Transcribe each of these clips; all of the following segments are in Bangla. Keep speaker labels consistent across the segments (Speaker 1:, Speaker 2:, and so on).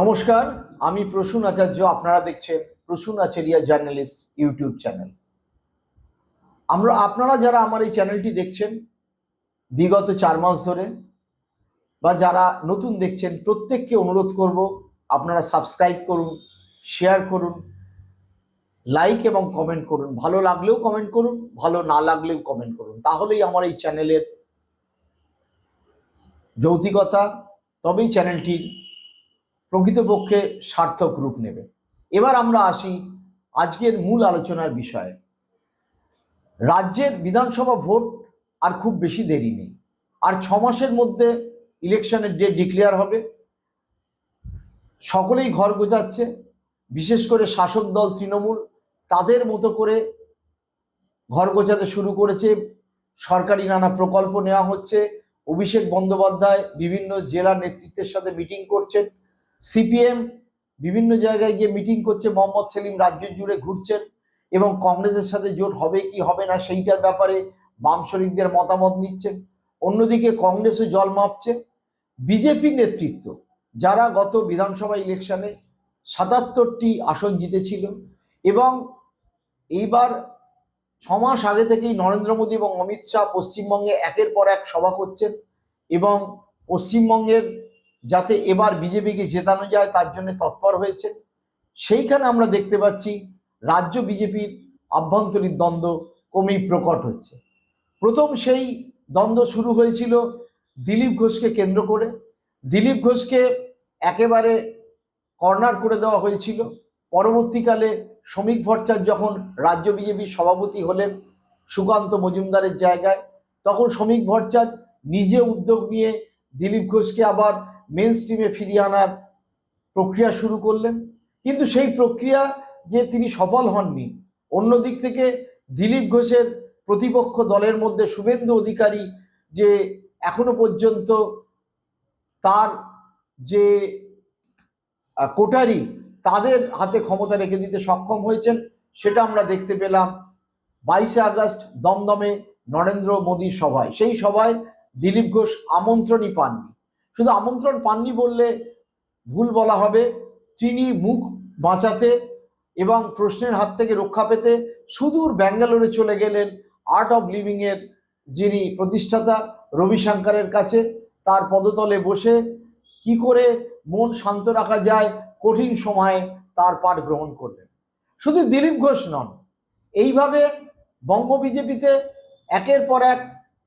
Speaker 1: নমস্কার, আমি প্রসূন আচার্য, আপনারা দেখছেন Prasun Acharya journalist YouTube channel. আমরা, আপনারা যারা আমার এই চ্যানেলটি দেখছেন, বিগত চার মাস ধরে, বা যারা নতুন দেখছেন, প্রত্যেককে অনুরোধ করব, আপনারা সাবস্ক্রাইব করুন, শেয়ার করুন, লাইক এবং কমেন্ট করুন। ভালো লাগলেও কমেন্ট করুন, ভালো না লাগলেও কমেন্ট করুন। তাহলেই আমার এই চ্যানেলের যৌতিকতা, তবেই চ্যানেলটির প্রকৃতপক্ষে সার্থক রূপ নেবে। এবার আমরা আসি আজকের মূল আলোচনার বিষয়ে। রাজ্যের বিধানসভা ভোট আর খুব বেশি দেরি নেই। আর ছ মাসের মধ্যে ইলেকশনের ডেট ডিক্লেয়ার হবে। সকলেই ঘর গোছাচ্ছে। বিশেষ করে শাসক দল তৃণমূল তাদের মতো করে ঘর গোছাতে শুরু করেছে। সরকারি নানা প্রকল্প নেওয়া হচ্ছে। অভিষেক বন্দ্যোপাধ্যায় বিভিন্ন জেলা নেতৃত্বের সাথে মিটিং করছেন। সিপিএম বিভিন্ন জায়গায় গিয়ে মিটিং করছে, মোহাম্মদ সেলিম রাজ্য জুড়ে ঘুরছেন এবং কংগ্রেসের সাথে জোট হবে কি হবে না সেইটার ব্যাপারে বাম শরিকদের মতামত নিচ্ছেন। অন্যদিকে কংগ্রেসও জল মাপছে। বিজেপি নেতৃত্ব, যারা গত বিধানসভা ইলেকশনে সাতাত্তরটি আসন জিতেছিল এবং এইবার ছ মাস আগে থেকেই নরেন্দ্র মোদী এবং অমিত শাহ পশ্চিমবঙ্গে একের পর এক সভা করছেন এবং পশ্চিমবঙ্গের যাতে এবার বিজেপিকে জেতানো যায়, তার জন্য তৎপর হয়েছে। সেইখানে আমরা দেখতে পাচ্ছি, রাজ্য বিজেপির আভ্যন্তরীণ দ্বন্দ্ব কমেই প্রকট হচ্ছে। প্রথম সেই দ্বন্দ্ব শুরু হয়েছিল দিলীপ ঘোষকে কেন্দ্র করে। দিলীপ ঘোষকে একেবারে কর্নার করে দেওয়া হয়েছিল। পরবর্তীকালে শ্রমিক ভট্টাচার্য যখন রাজ্য বিজেপির সভাপতি হলেন সুকান্ত মজুমদারের জায়গায়, তখন শ্রমিক ভট্টাচার্য নিজে উদ্যোগ নিয়ে দিলীপ ঘোষকে আবার মেন স্ট্রিমে ফিরিয়ে আনার প্রক্রিয়া শুরু করলেন। কিন্তু সেই প্রক্রিয়া যে তিনি সফল হননি, অন্য দিক থেকে দিলীপ ঘোষের প্রতিপক্ষ দলের মধ্যে শুভেন্দু অধিকারী যে এখনও পর্যন্ত তার যে কোটারি, তাদের হাতে ক্ষমতা রেখে দিতে সক্ষম হয়েছেন, সেটা আমরা দেখতে পেলাম বাইশে আগস্ট দমদমে নরেন্দ্র মোদী সভায়। সেই সভায় দিলীপ ঘোষ আমন্ত্রণই পাননি। শুধু আমন্ত্রণ পাননি বললে ভুল বলা হবে। তিনি মুখ বাঁচাতে এবং প্রশ্নের হাত থেকে রক্ষা পেতে সুদূর ব্যাঙ্গালোরে চলে গেলেন আর্ট অফ লিভিং এর যিনি প্রতিষ্ঠাতা রবিশঙ্করের কাছে। তার পদতলে বসে কি করে মন শান্ত রাখা যায় কঠিন সময়ে তার পাঠ গ্রহণ করলেন। শুধু দিলীপ ঘোষ নন, এইভাবে বঙ্গ বিজেপিতে একের পর এক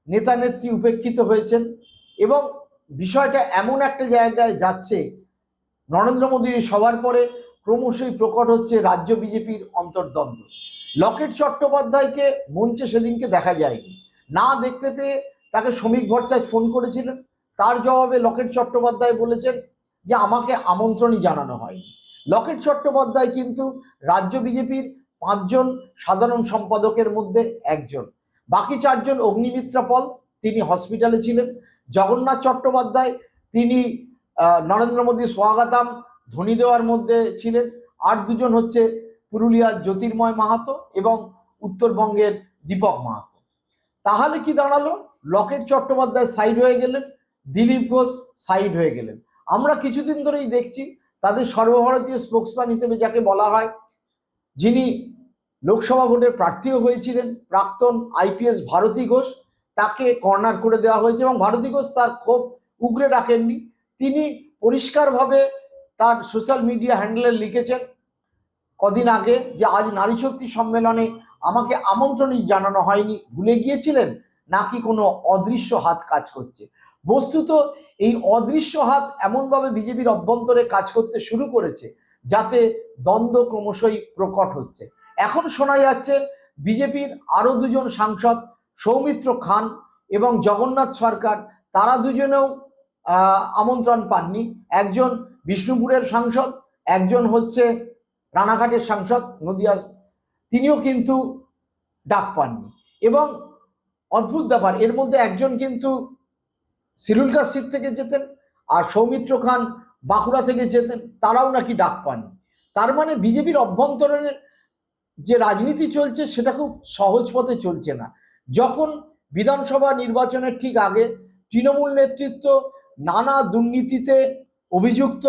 Speaker 1: নেতা নেত্রী উপেক্ষিত হয়েছেন এবং বিষয়টা এমন একটা জায়গায় যাচ্ছে, নরেন্দ্র মোদীর সবার পরে ক্রমশই প্রকট হচ্ছে রাজ্য বিজেপির অন্তর্দ্বন্দ্ব। লকেট চট্টোপাধ্যায়কে মঞ্চে সেদিনকে দেখা যায়নি। না দেখতে পেয়ে তাকে শ্রমিক ভট্টাচার্য ফোন করেছিলেন। তার জবাবে লকেট চট্টোপাধ্যায় বলেছেন যে আমাকে আমন্ত্রণই জানানো হয়নি। লকেট চট্টোপাধ্যায় কিন্তু রাজ্য বিজেপির পাঁচজন সাধারণ সম্পাদকের মধ্যে একজন। বাকি চারজন অগ্নিমিত্রা পল, তিনি হসপিটালে ছিলেন। জগন্নাথ চট্টোপাধ্যায়, তিনি নরেন্দ্র মোদীর স্বাগতাম, ধ্বনি দেওয়ার মধ্যে ছিলেন। আর দুজন হচ্ছে পুরুলিয়ার জ্যোতির্ময় মাহাতো এবং উত্তরবঙ্গের দীপক মাহাতো। তাহলে কি দাঁড়াল? লকেট চট্টোপাধ্যায় সাইড হয়ে গেলেন, দিলীপ ঘোষ সাইড হয়ে গেলেন। আমরা কিছুদিন ধরেই দেখছি, তাদের সর্বভারতীয় স্পোক্সম্যান হিসেবে যাকে বলা হয়, যিনি লোকসভা ভোটের প্রার্থীও হয়েছিলেন, প্রাক্তন আইপিএস ভারতী ঘোষ। তাকে কর্নার করে দেওয়া হয়েছে এবং ভারতী ঘোষ তার ক্ষোভ উগরে রাখেননি। তিনি পরিষ্কারভাবে তার সোশ্যাল মিডিয়া হ্যান্ডেলে লিখেছেন কদিন আগে যে আজ নারী শক্তি সম্মেলনে আমাকে আমন্ত্রণই জানানো হয়নি। ভুলে গিয়েছিলেন? নাকি কোনো অদৃশ্য হাত কাজ করছে? বস্তুত এই অদৃশ্য হাত এমনভাবে বিজেপির অভ্যন্তরে কাজ করতে শুরু করেছে যাতে দ্বন্দ্ব ক্রমশই প্রকট হচ্ছে। এখন শোনা যাচ্ছে বিজেপির আরও দুজন সাংসদ সৌমিত্র খান এবং জগন্নাথ সরকার, তারা দুজনেও আমন্ত্রণ পাননি। একজন বিষ্ণুপুরের সাংসদ, একজন হচ্ছে রানাঘাটের সাংসদ, নদিয়া, তিনিও কিন্তু ডাক পাননি। এবং অদ্ভুত ব্যাপার, এর মধ্যে একজন কিন্তু সিরুলকার সিট থেকে যেতেন আর সৌমিত্র খান বাঁকুড়া থেকে যেতেন, তারাও নাকি ডাক পাননি। তার মানে বিজেপির অভ্যন্তরণের যে রাজনীতি চলছে, সেটা খুব সহজ পথে চলছে না। যখন বিধানসভা নির্বাচনের ঠিক আগে তৃণমূল নেতৃত্ব নানা দুর্নীতিতে অভিযুক্ত,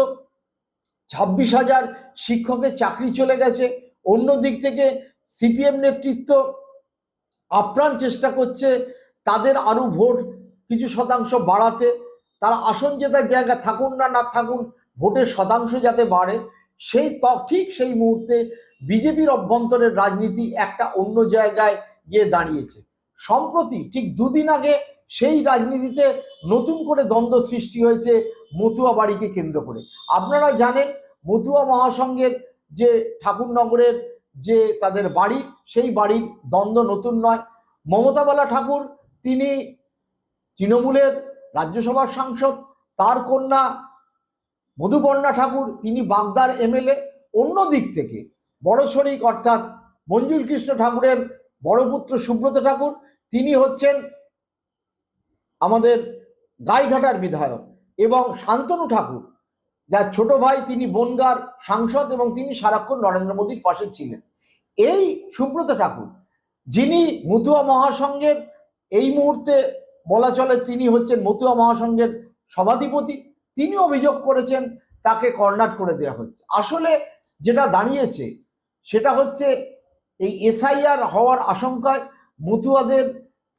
Speaker 1: ছাব্বিশ হাজার শিক্ষকের চাকরি চলে গেছে অন্য দিক থেকে সিপিএম নেতৃত্ব আপ্রাণ চেষ্টা করছে তাদের আরও ভোট কিছু শতাংশ বাড়াতে। তারা আসন জেতার জায়গা থাকুন না না থাকুন, ভোটের শতাংশ যাতে বাড়ে, সেই ঠিক সেই মুহূর্তে বিজেপির অভ্যন্তরের রাজনীতি একটা অন্য জায়গায় গিয়ে দাঁড়িয়েছে। সম্প্রতি ঠিক দুদিন আগে সেই রাজনীতিতে নতুন করে দ্বন্দ্ব সৃষ্টি হয়েছে মতুয়া বাড়িকে কেন্দ্র করে। আপনারা জানেন, মতুয়া মহাসংঘের যে ঠাকুরনগরের যে তাদের বাড়ি, সেই বাড়ির দ্বন্দ্ব নতুন নয়। মমতাবালা ঠাকুর, তিনি তৃণমূলের রাজ্যসভার সাংসদ, তার কন্যা মধুপর্ণা ঠাকুর, তিনি বাগদার এমএলএ। অন্য দিক থেকে বড় শরিক অর্থাৎ মঞ্জুল কৃষ্ণ ঠাকুরের বড় পুত্র সুব্রত ঠাকুর তিনি হচ্ছেন আমাদের গাইঘাটার বিধায়ক এবং শান্তনু ঠাকুর, যার ছোট ভাই তিনি বনগার সাংসদ এবং তিনি সারাক্ষণ নরেন্দ্র মোদীর পাশে ছিলেন। এই সুব্রত ঠাকুর, যিনি মতুয়া মহাসংঘের, এই মুহূর্তে বলা চলে তিনি হচ্ছেন মতুয়া মহাসংঘের সভাধিপতি। তিনি অভিযোগ করেছেন তাকে কর্নার করে দেওয়া হচ্ছে আসলে যেটা দাঁড়িয়েছে সেটা হচ্ছে এই এসআইআর হওয়ার আশঙ্কায় মতুয়াদের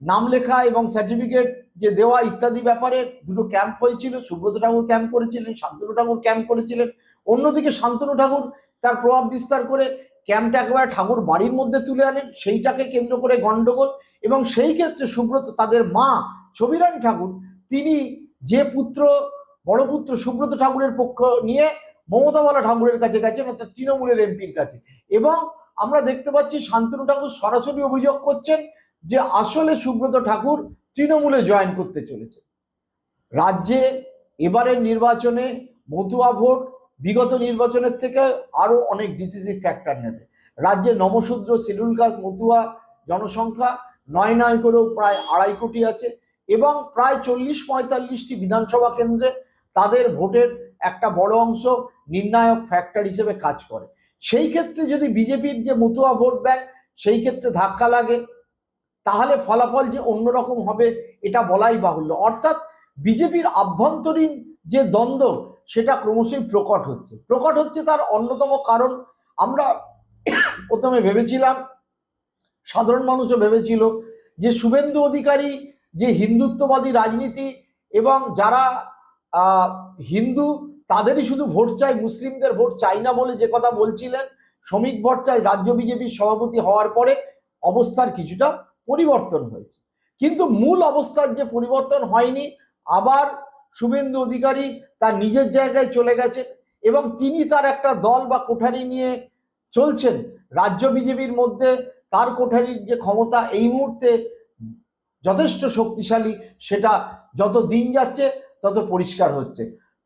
Speaker 1: নাম লেখা এবং সার্টিফিকেট যে দেওয়া ইত্যাদি ব্যাপারে দুটো ক্যাম্প হয়েছিল, সুব্রত ঠাকুর ক্যাম্প করেছিলেন, শান্তনু ঠাকুর ক্যাম্প করেছিলেন। অন্যদিকে শান্তনু ঠাকুর তার প্রভাব বিস্তার করে ক্যাম্পটা একেবারে ঠাকুর বাড়ির মধ্যে তুলে আনেন, সেইটাকে কেন্দ্র করে গণ্ডগোল এবং সেই ক্ষেত্রে সুব্রত তাদের মা ছবিরানী ঠাকুর, তিনি যে পুত্র, বড় পুত্র সুব্রত ঠাকুরের পক্ষ নিয়ে মমতাবালা ঠাকুরের কাছে গেছেন, অর্থাৎ তৃণমূলের এমপির কাছে। এবং আমরা দেখতে পাচ্ছি শান্তনু ঠাকুর সরাসরি অভিযোগ করছেন যে আসলে সুব্রত ঠাকুর তৃণমূলে জয়েন করতে চলেছে। রাজ্যে এবারের নির্বাচনে মতুয়া ভোট, বিগত নির্বাচনের থেকে আরও অনেক ডিসিসিভ ফ্যাক্টর নেবে। রাজ্যে নমশূদ্র, শিডিউল কাস্ট, মতুয়া জনসংখ্যা নয় নয় করেও প্রায় আড়াই কোটি আছে এবং প্রায় চল্লিশ পঁয়তাল্লিশটি বিধানসভা কেন্দ্রে তাদের ভোটের একটা বড় অংশ নির্ণায়ক ফ্যাক্টর হিসেবে কাজ করে। সেই ক্ষেত্রে যদি বিজেপির যে মতুয়া ভোট ব্যাংক, সেই ক্ষেত্রে ধাক্কা লাগে। তাহলে ফলাফল যে অন্যরকম হবে, এটা বলাই বাহুল্য। অর্থাৎ বিজেপির আভ্যন্তরীণ যে দ্বন্দ্ব, সেটা ক্রমশই প্রকট হচ্ছে। প্রকট হচ্ছে তার অন্যতম কারণ, আমরা প্রথমে ভেবেছিলাম, সাধারণ মানুষও ভেবেছিল যে শুভেন্দু অধিকারী যে হিন্দুত্ববাদী রাজনীতি এবং যারা হিন্দু, তাদেরই শুধু ভোট চাই মুসলিমদের ভোট চাই না বলে যে কথা বলছিলেন, শ্রমিক ভট্টাচার্য রাজ্য বিজেপির সভাপতি হওয়ার পরে অবস্থার কিছুটা পরিবর্তন হয়েছে। কিন্তু মূল অবস্থার যে পরিবর্তন হয়নি, আবার শুভেন্দু অধিকারী তার নিজের জায়গায় চলে গেছে এবং তিনি তার একটা দল বা কোঠারি নিয়ে চলছেন। রাজ্য বিজেপির মধ্যে তার কোঠারির যে ক্ষমতা এই মুহূর্তে যথেষ্ট শক্তিশালী, সেটা যত দিন যাচ্ছে তত পরিষ্কার হচ্ছে।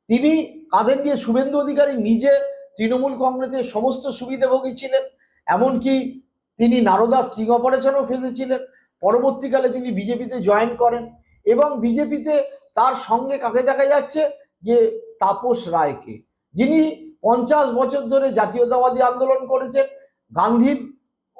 Speaker 1: তিনি কাঁধে নিয়ে শুভেন্দু অধিকারী নিজে তৃণমূল কংগ্রেসের সমস্ত সুবিধাভোগী ছিলেন, এমনকি তিনি নারদা স্টিং অপারেশনও ফেসেছিলেন পরবর্তীকালে তিনি বিজেপিতে জয়েন করেন এবং বিজেপিতে তার সঙ্গে কাকে দেখা যাচ্ছে? যে তাপস রায়কে। যিনি পঞ্চাশ বছর ধরে জাতীয়তাবাদী আন্দোলন করেছেন, গান্ধীর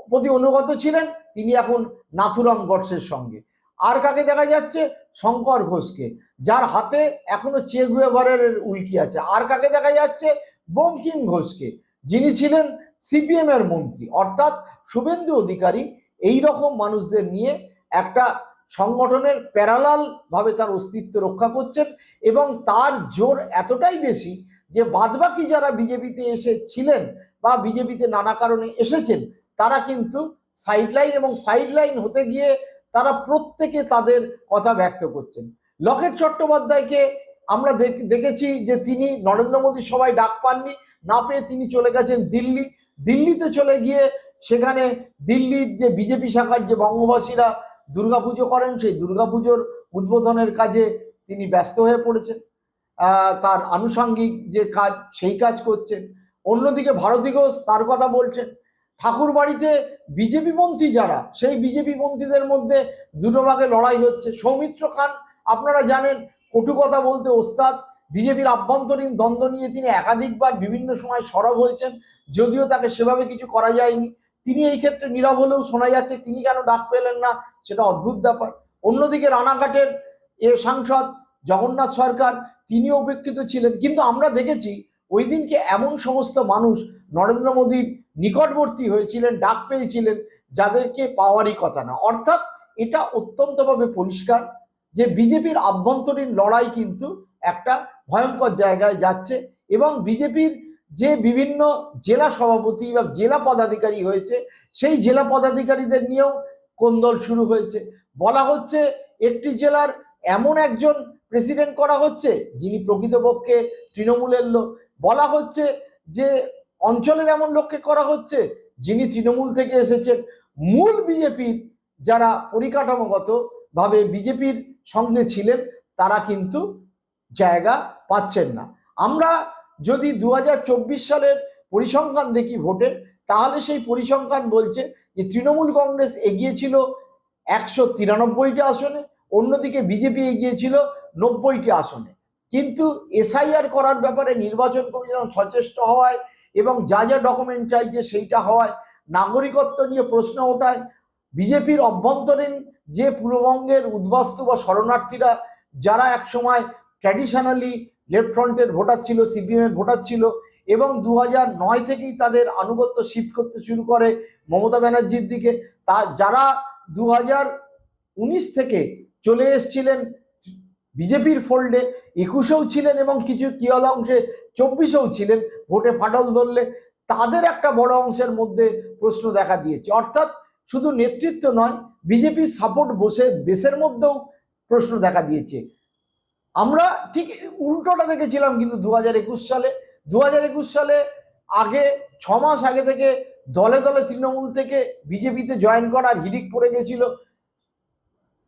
Speaker 1: প্রতি অনুগত ছিলেন, তিনি এখন নাথুরাম গডসের সঙ্গে। আর কাকে দেখা যাচ্ছে? শঙ্কর ঘোষকে, যার হাতে এখনও চে গুয়েভারের উল্কি আছে। আর কাকে দেখা যাচ্ছে? বঙ্কিম ঘোষকে, যিনি ছিলেন সিপিএমের মন্ত্রী। অর্থাৎ শুভেন্দু অধিকারী এই রকম মানুষদের নিয়ে একটা সংগঠনের প্যারালাল ভাবে তার অস্তিত্ব রক্ষা করছেন এবং তার জোর এতটাই বেশি যে বাদবাকি যারা বিজেপিতে এসেছিলেন বা বিজেপিতে নানা কারণে এসেছেন, তারা কিন্তু সাইডলাইন এবং সাইডলাইন হতে গিয়ে তারা প্রত্যেকে তাদের কথা ব্যক্ত করছেন। লকেট চট্টোপাধ্যায়কে আমরা দেখ- দেখেছি যে তিনি নরেন্দ্র মোদী সবাই ডাক পাননি, না পেয়ে তিনি চলে গেছেন দিল্লি। দিল্লিতে চলে গিয়ে সেখানে দিল্লির যে বিজেপি শাখার যে বঙ্গবাসীরা দুর্গাপুজো করেন, সেই দুর্গাপুজোর উদ্বোধনের কাজে তিনি ব্যস্ত হয়ে পড়েছেন। তার আনুষাঙ্গিক যে কাজ, সেই কাজ করছেন। অন্যদিকে ভারতী ঘোষ তার কথা বলছেন। ঠাকুর বাড়িতে বিজেপি মন্ত্রী যারা, সেই বিজেপি মন্ত্রীদের মধ্যে দুটো ভাগে লড়াই হচ্ছে। সৌমিত্র খান, আপনারা জানেন, কটু কথা বলতে ওস্তাদ। বিজেপির আভ্যন্তরীণ দ্বন্দ্ব নিয়ে তিনি একাধিকবার বিভিন্ন সময় সরব হয়েছেন, যদিও তাকে সেভাবে কিছু করা যায়নি। এই ক্ষেত্রে নীরব হলেও শোনা যাচ্ছে, তিনি কেন ডাক পেলেন না, সেটা অদ্ভুত ব্যাপার। অন্যদিকে রানাঘাটের এ সাংসদ জগন্নাথ সরকার, তিনিও উপেক্ষিত ছিলেন। কিন্তু আমরা দেখেছি, ওই দিনকে এমন সমস্ত মানুষ নরেন্দ্র মোদীর নিকটবর্তী হয়েছিলেন, ডাক পেয়েছিলেন, যাদেরকে পাওয়ারই কথা না। অর্থাৎ এটা অত্যন্তভাবে পরিষ্কার যে বিজেপির আভ্যন্তরীণ লড়াই কিন্তু একটা ভয়ঙ্কর জায়গায় যাচ্ছে এবং বিজেপির যে বিভিন্ন জেলা সভাপতি বা জেলা পদাধিকারী হয়েছে, সেই জেলা পদাধিকারীদের নিয়েও কোন্দল শুরু হয়েছে। বলা হচ্ছে একটি জেলার এমন একজন প্রেসিডেন্ট করা হচ্ছে, যিনি প্রকৃতপক্ষে তৃণমূলের লোক। বলা হচ্ছে যে অঞ্চলের এমন লোককে করা হচ্ছে, যিনি তৃণমূল থেকে এসেছেন। মূল বিজেপির যারা পরিকাঠামোগত ভাবে বিজেপির সঙ্গে ছিলেন, তারা কিন্তু জায়গা পাচ্ছেন না। আমরা যদি দু হাজার চব্বিশ সালের পরিসংখ্যান দেখি ভোটের, তাহলে সেই পরিসংখ্যান বলছে যে তৃণমূল কংগ্রেস এগিয়েছিল একশো তিরানব্বইটি আসনে, অন্যদিকে বিজেপি এগিয়েছিল নব্বইটি আসনে। কিন্তু এসআইআর করার ব্যাপারে নির্বাচন কমিশন সচেষ্ট হওয়ায় এবং যা যা ডকুমেন্ট চাইছে সেইটা হওয়ায় নাগরিকত্ব নিয়ে প্রশ্ন ওঠায় বিজেপির অভ্যন্তরীণ যে পূর্ববঙ্গের উদ্বাস্তু বা শরণার্থীরা, যারা একসময় ট্র্যাডিশনালি লেফট ফ্রন্টের ভোটার ছিল সিপিএমের ভোটার ছিল এবং দু নয় থেকেই তাদের আনুগত্য শিফট করতে শুরু করে মমতা ব্যানার্জির দিকে। তা যারা দু উনিশ থেকে চলে এসছিলেন বিজেপির ফোল্ডে একুশেও ছিলেন এবং কিছু কিয়দ অংশে চব্বিশেও ছিলেন ভোটে ফাটল ধরলে, তাদের একটা বড় অংশের মধ্যে প্রশ্ন দেখা দিয়েছে। অর্থাৎ শুধু নেতৃত্ব নয় বিজেপির সাপোর্ট বসে, বেসের মধ্যেও প্রশ্ন দেখা দিয়েছে। আমরা ঠিক উল্টোটা দেখেছিলাম কিন্তু দু হাজার একুশ সালে। দু হাজার একুশ সালে আগে ছ মাস আগে থেকে দলে দলে তৃণমূল থেকে বিজেপিতে জয়েন করার হিড়িক পড়ে গেছিল।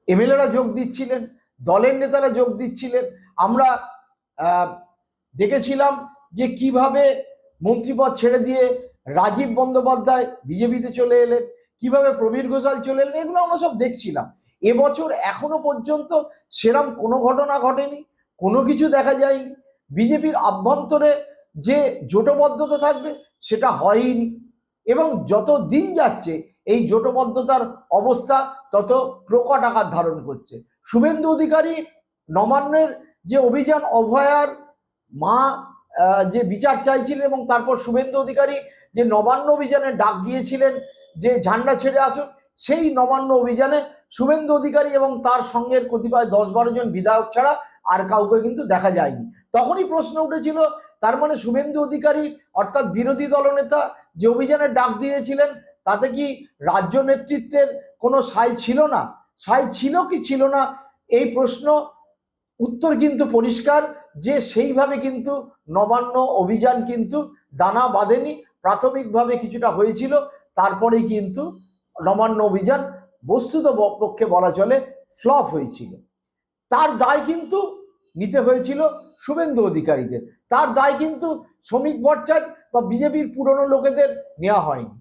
Speaker 1: এমএলএরা যোগ দিচ্ছিলেন, দলের নেতারা যোগ দিচ্ছিলেন। আমরা দেখেছিলাম যে কীভাবে মন্ত্রীপদ ছেড়ে দিয়ে রাজীব বন্দ্যোপাধ্যায় বিজেপিতে চলে এলেন, কীভাবে প্রবীর ঘোষাল চলে এলেন, এগুলো আমরা সব দেখছিলাম। এবছর এখনও পর্যন্ত সেরম কোনো ঘটনা ঘটেনি, কোনো কিছু দেখা যায়নি। বিজেপির আভ্যন্তরে যে জোটবদ্ধতা থাকবে সেটা হয়নি এবং যত দিন যাচ্ছে এই জোটবদ্ধতার অবস্থা তত প্রকট আকার ধারণ করছে। শুভেন্দু অধিকারী নবান্নের যে অভিযান অভয়ার মা যে বিচার চাইছিলেন এবং তারপর শুভেন্দু অধিকারী যে নবান্ন অভিযানে ডাক দিয়েছিলেন যে ঝান্ডা ছেড়ে আসুন সেই নবান্ন অভিযানে শুভেন্দু অধিকারী এবং তার সঙ্গের কতিপয় দশ বারো জন বিধায়ক ছাড়া আর কাউকে কিন্তু দেখা যায়নি। তখনই প্রশ্ন উঠেছিল, তার মানে শুভেন্দু অধিকারী অর্থাৎ বিরোধী দলনেতা যে অভিযানে ডাক দিয়েছিলেন, তাতে কি রাজ্য নেতৃত্বের কোনো সাই ছিল না? সাই ছিল কি ছিল না? এই প্রশ্ন উত্তর কিন্তু পরিষ্কার যে সেইভাবে কিন্তু নবান্ন অভিযান কিন্তু দানা বাঁধেনি। প্রাথমিকভাবে কিছুটা হয়েছিল, তারপরেই কিন্তু নবান্ন অভিযান বস্তুত পক্ষে বলা চলে ফ্লপ হয়েছিল। তার দায় কিন্তু নিতে হয়েছিল শুভেন্দু অধিকারীদের। তার দায় কিন্তু শ্রমিক ভট্টাচার্য বা বিজেপির পুরনো লোকেদের নেওয়া হয়নি।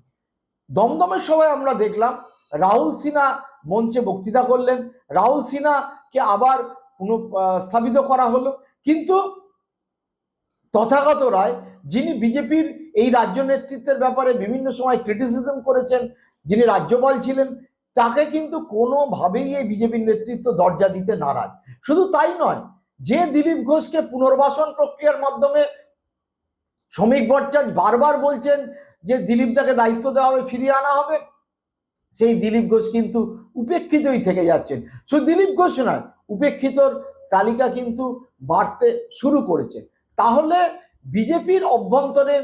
Speaker 1: দমদমের সময় আমরা দেখলাম, রাহুল সিনহা মঞ্চে বক্তৃতা করলেন। রাহুল সিনহাকে আবার পুনঃস্থাপিত করা হলো। কিন্তু তথাগত রায়, যিনি বিজেপির এই রাজ্য নেতৃত্বের ব্যাপারে বিভিন্ন সময় ক্রিটিসিজম করেছেন যিনি রাজ্যপাল ছিলেন, তাকে কিন্তু কোনোভাবেই এই বিজেপির নেতৃত্ব দরজা দিতে নারাজ। শুধু তাই নয়, যে দিলীপ ঘোষকে পুনর্বাসন প্রক্রিয়ার মাধ্যমে শ্রমিক ভট্টাচার্য বারবার বলছেন যে দিলীপ দাকে দায়িত্ব দেওয়া হবে, ফিরিয়ে আনা হবে, সেই দিলীপ ঘোষ কিন্তু উপেক্ষিতই থেকে যাচ্ছেন। শুধু দিলীপ ঘোষ নয়, উপেক্ষিতর তালিকা কিন্তু বাড়তে শুরু করেছে। তাহলে বিজেপির অভ্যন্তরের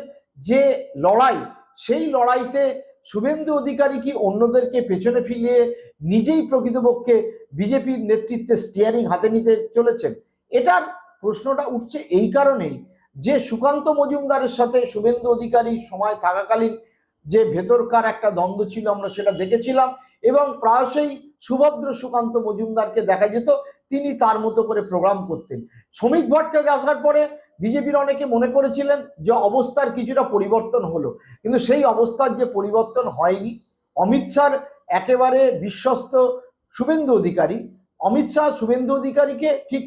Speaker 1: যে লড়াই, সেই লড়াইতে শুভেন্দু অধিকারী কি অন্যদেরকে পেছনে ফিরিয়ে নিজেই প্রকৃতপক্ষে বিজেপির নেতৃত্বে স্টিয়ারিং হাতে নিতে চলেছেন? এটার প্রশ্নটা উঠছে এই কারণেই যে সুকান্ত মজুমদারের সাথে শুভেন্দু অধিকারী সময় থাকাকালীন যে ভেতরকার একটা দ্বন্দ্ব ছিল আমরা সেটা দেখেছিলাম এবং প্রায়শই সুভদ্র সুকান্ত মজুমদারকে দেখা যেত, তিনি তার মতো করে প্রোগ্রাম করতেন। শ্রমিক ভট্টাচার্য আসার পরে বিজেপির অনেকে মনে করেছিলেন যে অবস্থার কিছুটা পরিবর্তন হলো, কিন্তু সেই অবস্থার যে পরিবর্তন হয়নি, অমিত শাহর একেবারে বিশ্বস্ত শুভেন্দু অধিকারী, অমিত শাহ শুভেন্দু অধিকারীকে ঠিক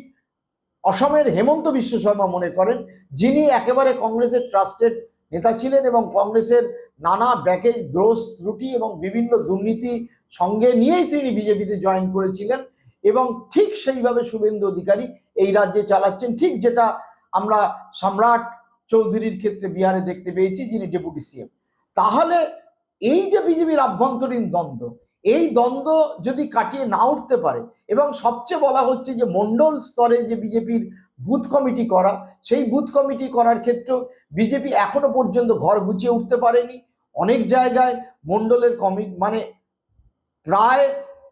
Speaker 1: অসমের হেমন্ত বিশ্ব শর্মা মনে করেন, যিনি একেবারে কংগ্রেসের ট্রাস্টেড নেতা ছিলেন এবং কংগ্রেসের নানা ব্যাকেজ দ্রোষ ত্রুটি এবং বিভিন্ন দুর্নীতি সঙ্গে নিয়েই তিনি বিজেপিতে জয়েন করেছিলেন এবং ঠিক সেইভাবে শুভেন্দু অধিকারী এই রাজ্যে চালাচ্ছেন, ঠিক যেটা আমরা সম্রাট চৌধুরীর ক্ষেত্রে বিহারে দেখতে পেয়েছি, যিনি ডেপুটি সিএম। তাহলে এই যে বিজেপির আভ্যন্তরীণ দ্বন্দ্ব, এই দ্বন্দ্ব যদি কাটিয়ে না উঠতে পারে, এবং সবচেয়ে বলা হচ্ছে যে মন্ডল স্তরে যে বিজেপির বুথ কমিটি করা, সেই বুথ কমিটি করার ক্ষেত্রেও বিজেপি এখনও পর্যন্ত ঘর গুছিয়ে উঠতে পারেনি। অনেক জায়গায় মন্ডলের কমি মানে প্রায়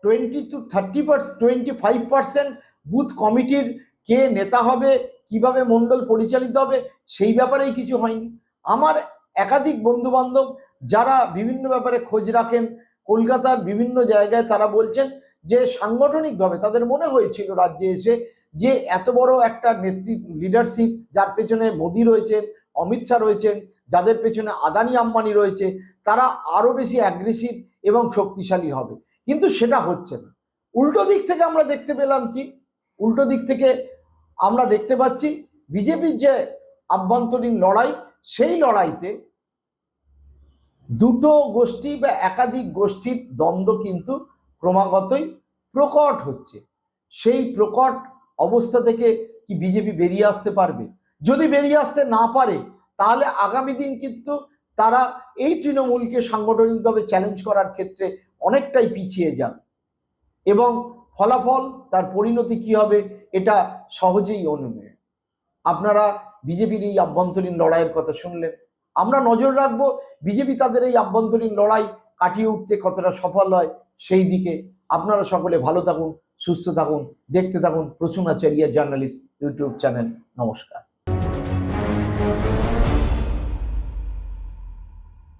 Speaker 1: twenty to thirty percent twenty five percent booth কমিটির কে নেতা হবে কীভাবে মন্ডল পরিচালিত হবে, সেই ব্যাপারেই কিছু হয়নি। আমার একাধিক বন্ধু বান্ধব যারা বিভিন্ন ব্যাপারে খোঁজ রাখেন, কলকাতার বিভিন্ন জায়গায় তারা বলছেন যে সাংগঠনিকভাবে তাদের মনে হয়েছিল রাজ্যে এসে যে এত বড় একটা নেতৃত্ব লিডারশিপ যার পেছনে মোদি রয়েছেন, অমিত শাহ রয়েছেন, যাদের পেছনে আদানি আম্বানি রয়েছে, তারা আরও বেশি অ্যাগ্রেসিভ এবং শক্তিশালী হবে। কিন্তু সেটা হচ্ছে না। উল্টো দিক থেকে আমরা দেখতে পেলাম কি? উল্টো দিক থেকে আমরা দেখতে পাচ্ছি বিজেপির যে আভ্যন্তরীণ লড়াই, সেই লড়াইতে দুটো গোষ্ঠী বা একাধিক গোষ্ঠীর দ্বন্দ্ব কিন্তু ক্রমাগতই প্রকট হচ্ছে। সেই প্রকট অবস্থা থেকে কি বিজেপি বেরিয়ে আসতে পারবে? যদি বেরিয়ে আসতে না পারে, তাহলে আগামী দিন কিন্তু তারা এই তৃণমূলকে সাংগঠনিকভাবে চ্যালেঞ্জ করার ক্ষেত্রে অনেকটাই পিছিয়ে যাবে। এবং ফলাফল, তার পরিণতি কি হবে, এটা সহজেই অনুমেয় আপনারা বিজেপির এই আভ্যন্তরীণ লড়াইয়ের কথা শুনলেন। আমরা নজর রাখব, বিজেপি তাদের এই আভ্যন্তরীণ লড়াই কাটিয়ে উঠতে কতটা সফল হয়, সেই দিকে আপনারা সকলে ভালো থাকুন, সুস্থ থাকুন, দেখতে থাকুন প্রসূনাচারিয়া জার্নালিস্ট ইউটিউব চ্যানেল। নমস্কার।